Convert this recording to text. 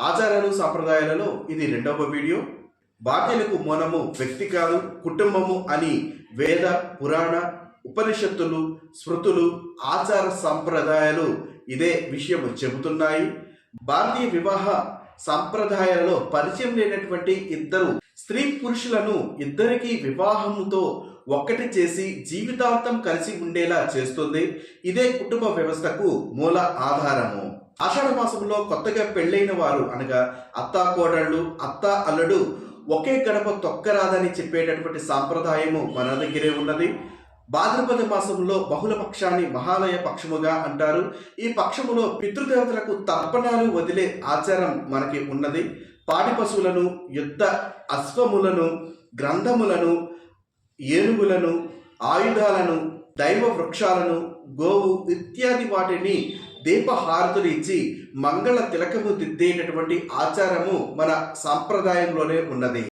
ఆచారాలు సాంప్రదాయాలలో ఇది రెండవ వీడియో. బాధ్యులకు మనము వ్యక్తి కాదు కుటుంబము అని వేద పురాణ ఉపనిషత్తులు స్మృతులు ఆచార సంప్రదాయాలు ఇదే విషయం చెబుతున్నాయి. భారతీయ వివాహ సంప్రదాయాలలో పరిచయం లేనటువంటి ఇద్దరు స్త్రీ పురుషులను ఇద్దరికి వివాహముతో ఒక్కటి చేసి జీవితాంతం కలిసి ఉండేలా చేస్తుంది. ఇదే కుటుంబ వ్యవస్థకు మూల ఆధారము. ఆషాఢ మాసంలో కొత్తగా పెళ్ళైన వారు అనగా అత్తా కోడళ్ళు అత్త అల్లుడు ఒకే గడప తొక్కరాదని చెప్పేటటువంటి సాంప్రదాయము మన దగ్గరే ఉన్నది. భాద్రపద మాసంలో బహుళ పక్షాన్ని మహాలయ పక్షముగా అంటారు. ఈ పక్షములో పితృదేవతలకు తర్పణాలు వదిలే ఆచారం మనకి ఉన్నది. పాడి పశువులను యుద్ధ అశ్వములను గ్రంథములను ఏనుగులను ఆయుధాలను దైవ వృక్షాలను గోవు ఇత్యాది వాటిని దీపహారతులు ఇచ్చి మంగళ తిలకము దిద్దేటటువంటి ఆచారము మన సాంప్రదాయంలోనే ఉన్నది.